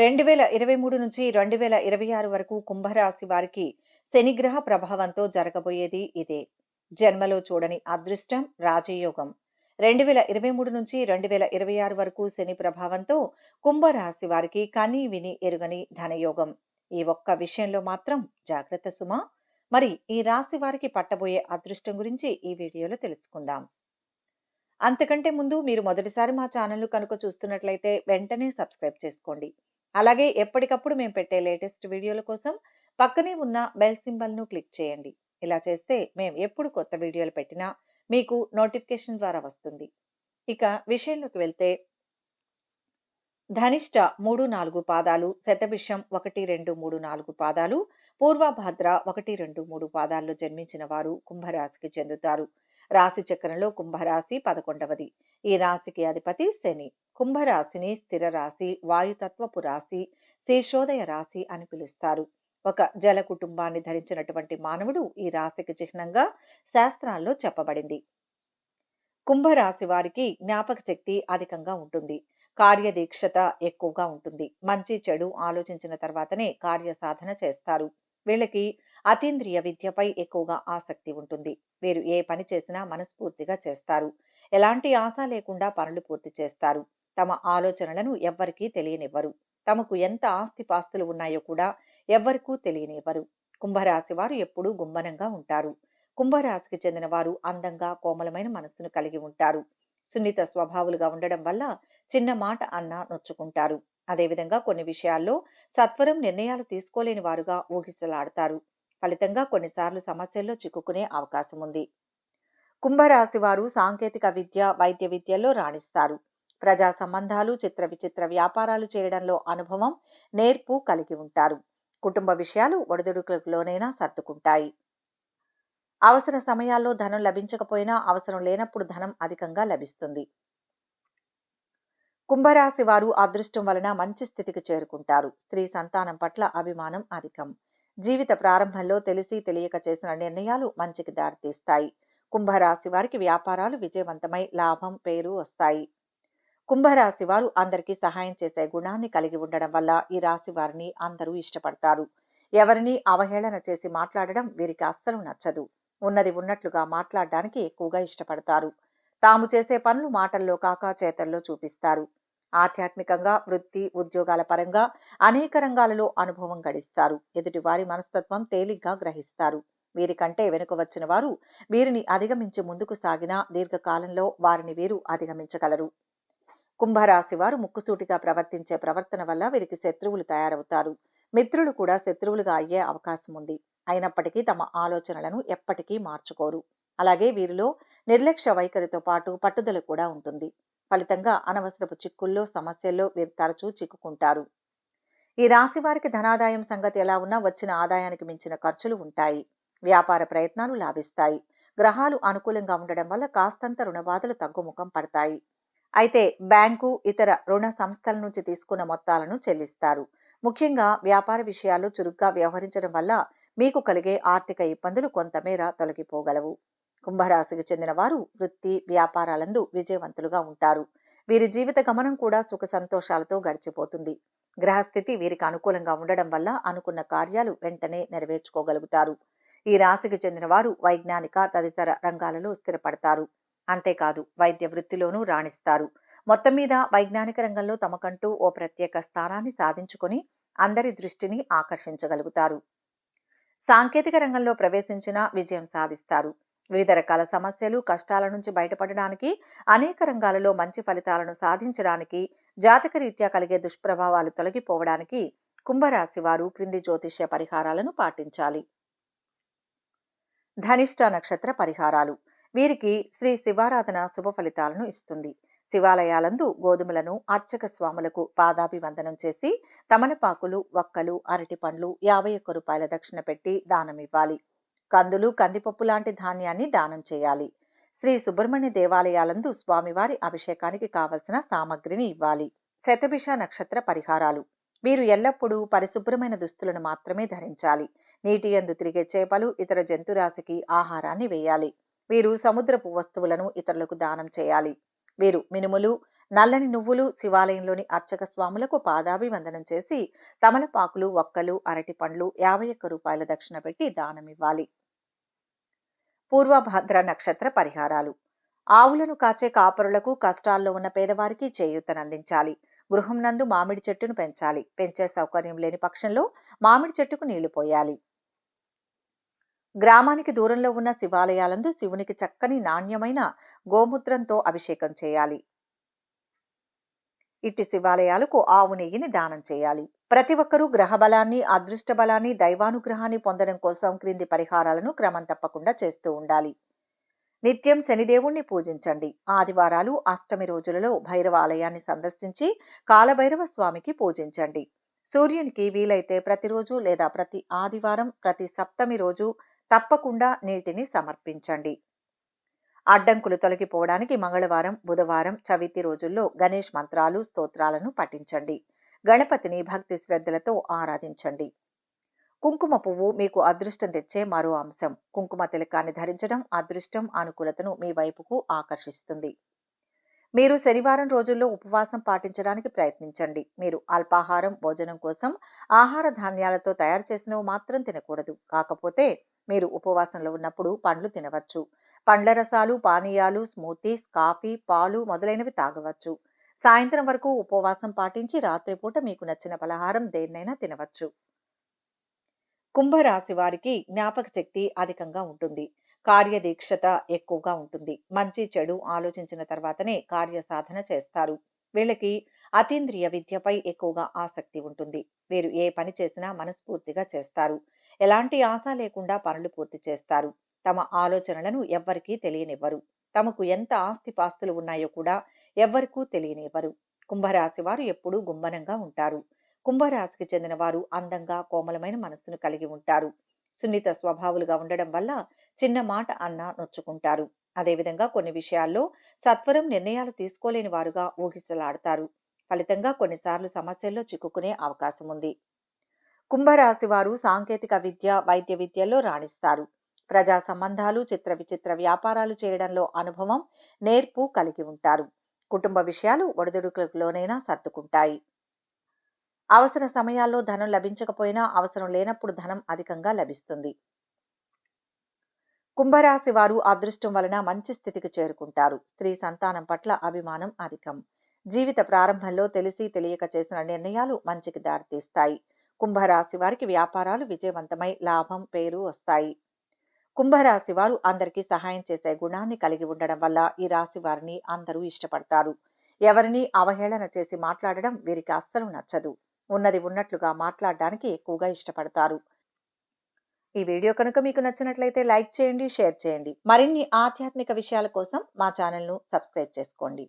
రెండు వేల ఇరవై మూడు నుంచి రెండు వేల ఇరవై ఆరు వరకు కుంభరాశి వారికి శనిగ్రహ ప్రభావంతో జరగబోయేది ఇదే. జన్మలో చూడని అదృష్టం రాజయోగం. రెండు వేల ఇరవై మూడు నుంచి రెండు వేల ఇరవై ఆరు వరకు శని ప్రభావంతో కుంభరాశి వారికి కని విని ఎరుగని ధనయోగం. ఈ ఒక్క విషయంలో మాత్రం జాగ్రత్త సుమా. మరి ఈ రాశి వారికి పట్టబోయే అదృష్టం గురించి ఈ వీడియోలో తెలుసుకుందాం. అంతకంటే ముందు మీరు మొదటిసారి మా ఛానల్ కనుక చూస్తున్నట్లయితే వెంటనే సబ్స్క్రైబ్ చేసుకోండి. అలాగే ఎప్పటికప్పుడు మేము పెట్టే లేటెస్ట్ వీడియోల కోసం పక్కనే ఉన్న బెల్ సింబల్ను క్లిక్ చేయండి. ఇలా చేస్తే మేము ఎప్పుడు కొత్త వీడియోలు పెట్టినా మీకు నోటిఫికేషన్ ద్వారా వస్తుంది. ఇక విషయంలోకి వెళ్తే ధనిష్ట మూడు నాలుగు పాదాలు శతభిషం ఒకటి రెండు మూడు నాలుగు పాదాలు పూర్వభాద్ర ఒకటి రెండు మూడు పాదాల్లో జన్మించిన వారు కుంభరాశికి చెందుతారు. రాశి చక్రంలో కుంభరాశి పదకొండవది. ఈ రాశికి అధిపతి శని. కుంభరాశిని స్థిర రాశి వాయుతత్వపు రాశి శేషోదయ రాశి అని పిలుస్తారు. ఒక జల కుటుంబాన్ని ధరించినటువంటి మానవుడు ఈ రాశికి చిహ్నంగా శాస్త్రాల్లో చెప్పబడింది. కుంభరాశి వారికి జ్ఞాపక శక్తి అధికంగా ఉంటుంది. కార్యదీక్షత ఎక్కువగా ఉంటుంది. మంచి చెడు ఆలోచించిన తర్వాతనే కార్య సాధన చేస్తారు. వీళ్ళకి అతీంద్రియ విద్యపై ఎక్కువగా ఆసక్తి ఉంటుంది. వీరు ఏ పని చేసినా మనస్ఫూర్తిగా చేస్తారు. ఎలాంటి ఆశ లేకుండా పనులు పూర్తి చేస్తారు. తమ ఆలోచనలను ఎవ్వరికీ తెలియనివ్వరు. తమకు ఎంత ఆస్తిపాస్తులు ఉన్నాయో కూడా ఎవ్వరికూ తెలియనివ్వరు. కుంభరాశి వారు ఎప్పుడూ గుమ్మనంగా ఉంటారు. కుంభరాశికి చెందిన వారు అందంగా కోమలమైన మనస్సును కలిగి ఉంటారు. సున్నిత స్వభావులుగా ఉండడం వల్ల చిన్న మాట అన్నా నొచ్చుకుంటారు. అదేవిధంగా కొన్ని విషయాల్లో సత్వరం నిర్ణయాలు తీసుకోలేని వారుగా ఊగిసలాడతారు ఫలితంగా కొన్నిసార్లు సమస్యల్లో చిక్కుకునే అవకాశం ఉంది కుంభరాశి వారు సాంకేతిక విద్య వైద్య విద్యల్లో రాణిస్తారు. ప్రజా సంబంధాలు చిత్ర విచిత్ర వ్యాపారాలు చేయడంలో అనుభవం నేర్పు కలిగి ఉంటారు. కుటుంబ విషయాలు ఒడిదుడుకులోనైనా సర్దుకుంటాయి. అవసర సమయాల్లో ధనం లభించకపోయినా అవసరం లేనప్పుడు ధనం అధికంగా లభిస్తుంది. కుంభరాశి వారు అదృష్టం వలన మంచి స్థితికి చేరుకుంటారు. స్త్రీ సంతానం పట్ల అభిమానం అధికం. జీవిత ప్రారంభంలో తెలిసి తెలియక చేసిన నిర్ణయాలు మంచికి దారితీస్తాయి. కుంభరాశి వారికి వ్యాపారాలు విజయవంతమై లాభం పేరు వస్తాయి. కుంభరాశి వారు అందరికీ సహాయం చేసే గుణాన్ని కలిగి ఉండడం వల్ల ఈ రాశి వారిని అందరూ ఇష్టపడతారు. ఎవరిని అవహేళన చేసి మాట్లాడడం వీరికి అస్సలు నచ్చదు. ఉన్నది ఉన్నట్లుగా మాట్లాడడానికి ఎక్కువగా ఇష్టపడతారు. తాము చేసే పనులు మాటల్లో కాక చేతల్లో చూపిస్తారు. ఆధ్యాత్మికంగా వృత్తి ఉద్యోగాల పరంగా అనేక రంగాలలో అనుభవం గడిస్తారు. ఎదుటి వారి మనస్తత్వం తేలిగ్గా గ్రహిస్తారు. వీరికంటే వెనుక వచ్చిన వారు వీరిని అధిగమించి ముందుకు సాగినా దీర్ఘకాలంలో వారిని వీరు అధిగమించగలరు. కుంభరాశి వారు ముక్కుసూటిగా ప్రవర్తించే ప్రవర్తన వల్ల వీరికి శత్రువులు తయారవుతారు. మిత్రులు కూడా శత్రువులుగా అయ్యే అవకాశం ఉంది. అయినప్పటికీ తమ ఆలోచనలను ఎప్పటికీ మార్చుకోరు. అలాగే వీరిలో నిర్లక్ష్య వైఖరితో పాటు పట్టుదల కూడా ఉంటుంది. ఫలితంగా అనవసరపు చిక్కుల్లో సమస్యల్లో వీరు తరచూ చిక్కుకుంటారు. ఈ రాశి వారికి ధనాదాయం సంగతి ఎలా ఉన్నా వచ్చిన ఆదాయానికి మించిన ఖర్చులు ఉంటాయి. వ్యాపార ప్రయత్నాలు లాభిస్తాయి. గ్రహాలు అనుకూలంగా ఉండడం వల్ల కాస్తంత రుణబాధలు తగ్గుముఖం పడతాయి. అయితే బ్యాంకు ఇతర రుణ సంస్థల నుంచి తీసుకున్న మొత్తాలను చెల్లిస్తారు. ముఖ్యంగా వ్యాపార విషయాల్లో చురుగ్గా వ్యవహరించడం వల్ల మీకు కలిగే ఆర్థిక ఇబ్బందులు కొంతమేర తొలగిపోగలవు. కుంభరాశికి చెందిన వారు వృత్తి వ్యాపారాలందు విజయవంతులుగా ఉంటారు. వీరి జీవిత గమనం కూడా సుఖ సంతోషాలతో గడిచిపోతుంది. గ్రహస్థితి వీరికి అనుకూలంగా ఉండడం వల్ల అనుకున్న కార్యాలు వెంటనే నెరవేర్చుకోగలుగుతారు. ఈ రాశికి చెందిన వారు వైజ్ఞానిక తదితర రంగాలలో స్థిరపడతారు. అంతేకాదు వైద్య వృత్తిలోనూ రాణిస్తారు. మొత్తం మీద వైజ్ఞానిక రంగంలో తమకంటూ ఓ ప్రత్యేక స్థానాన్ని సాధించుకొని అందరి దృష్టిని ఆకర్షించగలుగుతారు. సాంకేతిక రంగంలో ప్రవేశించిన విజయం సాధిస్తారు. వివిధ రకాల సమస్యలు కష్టాల నుంచి బయటపడడానికి అనేక రంగాలలో మంచి ఫలితాలను సాధించడానికి జాతకరీత్యా కలిగే దుష్ప్రభావాలు తొలగిపోవడానికి కుంభరాశి వారు క్రింది జ్యోతిష్య పరిహారాలను పాటించాలి. ధనిష్ట నక్షత్ర పరిహారాలు. వీరికి శ్రీ శివారాధన శుభ ఫలితాలను ఇస్తుంది. శివాలయాలందు గోధుమలను అర్చక స్వాములకు పాదాభివందనం చేసి తమలపాకులు వక్కలు అరటి పండ్లు యాభై ఒక్క రూపాయల దక్షిణ పెట్టి దానమివ్వాలి. కందులు కందిపప్పు లాంటి ధాన్యాన్ని దానం చేయాలి. శ్రీ సుబ్రహ్మణ్య దేవాలయాలందు స్వామివారి అభిషేకానికి కావలసిన సామగ్రిని ఇవ్వాలి. శతభిష నక్షత్ర పరిహారాలు. వీరు ఎల్లప్పుడూ పరిశుభ్రమైన దుస్తులను మాత్రమే ధరించాలి. నీటి యందు తిరిగే చేపలు ఇతర జంతురాశికి ఆహారాన్ని వేయాలి. వీరు సముద్రపు వస్తువులను ఇతరులకు దానం చేయాలి. వీరు మినుములు నల్లని నువ్వులు శివాలయంలోని అర్చక స్వాములకు పాదాభివందనం చేసి తమలపాకులు ఒక్కలు అరటి పండ్లు యాభై ఒక్క రూపాయల దక్షిణ పెట్టి దానమివ్వాలి పూర్వభద్ర నక్షత్ర పరిహారాలు. ఆవులను కాచే కాపరులకు కష్టాల్లో ఉన్న పేదవారికి చేయూతనందించాలి. గృహం నందు మామిడి చెట్టును పెంచాలి. పెంచే సౌకర్యం లేని పక్షంలో మామిడి చెట్టుకు నీళ్ళు పోయాలి. గ్రామానికి దూరంలో ఉన్న శివాలయాలందు శివునికి చక్కని నాణ్యమైన గోమూత్రంతో అభిషేకం చేయాలి. ఇట్టి శివాలయాలకు ఆవు నెయ్యిని దానం చేయాలి. ప్రతి ఒక్కరూ గ్రహ బలాన్ని అదృష్ట బలాన్ని దైవానుగ్రహాన్ని పొందడం కోసం క్రింది పరిహారాలను క్రమం తప్పకుండా చేస్తూ ఉండాలి. నిత్యం శనిదేవుణ్ణి పూజించండి. ఆదివారాలు అష్టమి రోజులలో భైరవ ఆలయాన్ని సందర్శించి కాలభైరవ స్వామికి పూజించండి. సూర్యునికి వీలైతే ప్రతిరోజు లేదా ప్రతి ఆదివారం ప్రతి సప్తమి రోజు తప్పకుండా నీటిని సమర్పించండి. అడ్డంకులు తొలగిపోవడానికి మంగళవారం బుధవారం చవితి రోజుల్లో గణేష్ మంత్రాలు స్తోత్రాలను పఠించండి. గణపతిని భక్తి శ్రద్ధలతో ఆరాధించండి. కుంకుమ పువ్వు మీకు అదృష్టం తెచ్చే మరో అంశం. కుంకుమ తిలకాన్ని ధరించడం అదృష్టం అనుకూలతను మీ వైపుకు ఆకర్షిస్తుంది. మీరు శనివారం రోజుల్లో ఉపవాసం పాటించడానికి ప్రయత్నించండి. మీరు అల్పాహారం భోజనం కోసం ఆహార ధాన్యాలతో తయారు చేసినవి మాత్రం తినకూడదు. కాకపోతే మీరు ఉపవాసంలో ఉన్నప్పుడు పండ్లు తినవచ్చు. పండ్ల రసాలు పానీయాలు స్మూతీస్ కాఫీ పాలు మొదలైనవి తాగవచ్చు. సాయంత్రం వరకు ఉపవాసం పాటించి రాత్రిపూట మీకు నచ్చిన పలహారం దేన్నైనా తినవచ్చు. కుంభరాశి వారికి జ్ఞాపక శక్తి అధికంగా ఉంటుంది. కార్యదీక్షత ఎక్కువగా ఉంటుంది. మంచి చెడు ఆలోచించిన తర్వాతనే కార్య సాధన చేస్తారు. వీళ్ళకి అతీంద్రియ విద్యపై ఎక్కువగా ఆసక్తి ఉంటుంది. వీరు ఏ పని చేసినా మనస్ఫూర్తిగా చేస్తారు. ఎలాంటి ఆశ లేకుండా పనులు పూర్తి చేస్తారు. తమ ఆలోచనలను ఎవ్వరికీ తెలియనివ్వరు. తమకు ఎంత ఆస్తిపాస్తులు ఉన్నాయో కూడా ఎవ్వరికూ తెలియనివ్వరు. కుంభరాశి వారు ఎప్పుడూ గుంబనంగా ఉంటారు. కుంభరాశికి చెందిన వారు అందంగా కోమలమైన మనస్సును కలిగి ఉంటారు. సున్నిత స్వభావులుగా ఉండడం వల్ల చిన్న మాట అన్నా నొచ్చుకుంటారు. అదేవిధంగా కొన్ని విషయాల్లో సత్వరం నిర్ణయాలు తీసుకోలేని వారుగా ఊగిసలాడతారు ఫలితంగా కొన్నిసార్లు సమస్యల్లో చిక్కుకునే అవకాశం ఉంది కుంభరాశి వారు సాంకేతిక విద్య వైద్య విద్యల్లో రాణిస్తారు. ప్రజా సంబంధాలు చిత్ర విచిత్ర వ్యాపారాలు చేయడంలో అనుభవం నేర్పు కలిగి ఉంటారు. కుటుంబ విషయాలు ఒడిదుడుకులలోనైనా సర్దుకుంటాయి. అవసర సమయాల్లో ధనం లభించకపోయినా అవసరం లేనప్పుడు ధనం అధికంగా లభిస్తుంది. కుంభరాశి వారు అదృష్టం వలన మంచి స్థితికి చేరుకుంటారు. స్త్రీ సంతానం పట్ల అభిమానం అధికం. జీవిత ప్రారంభంలో తెలిసి తెలియక చేసిన నిర్ణయాలు మంచికి దారితీస్తాయి. కుంభరాశి వారికి వ్యాపారాలు విజయవంతమై లాభం పేరు వస్తాయి. కుంభరాశి వారు అందరికీ సహాయం చేసే గుణాన్ని కలిగి ఉండడం వల్ల ఈ రాశి వారిని అందరూ ఇష్టపడతారు. ఎవరిని అవహేళన చేసి మాట్లాడడం వీరికి అస్సలు నచ్చదు. ఉన్నది ఉన్నట్లుగా మాట్లాడడానికి ఎక్కువగా ఇష్టపడతారు. ఈ వీడియో కనుక మీకు నచ్చినట్లయితే లైక్ చేయండి షేర్ చేయండి. మరిన్ని ఆధ్యాత్మిక విషయాల కోసం మా ఛానల్ను సబ్స్క్రైబ్ చేసుకోండి.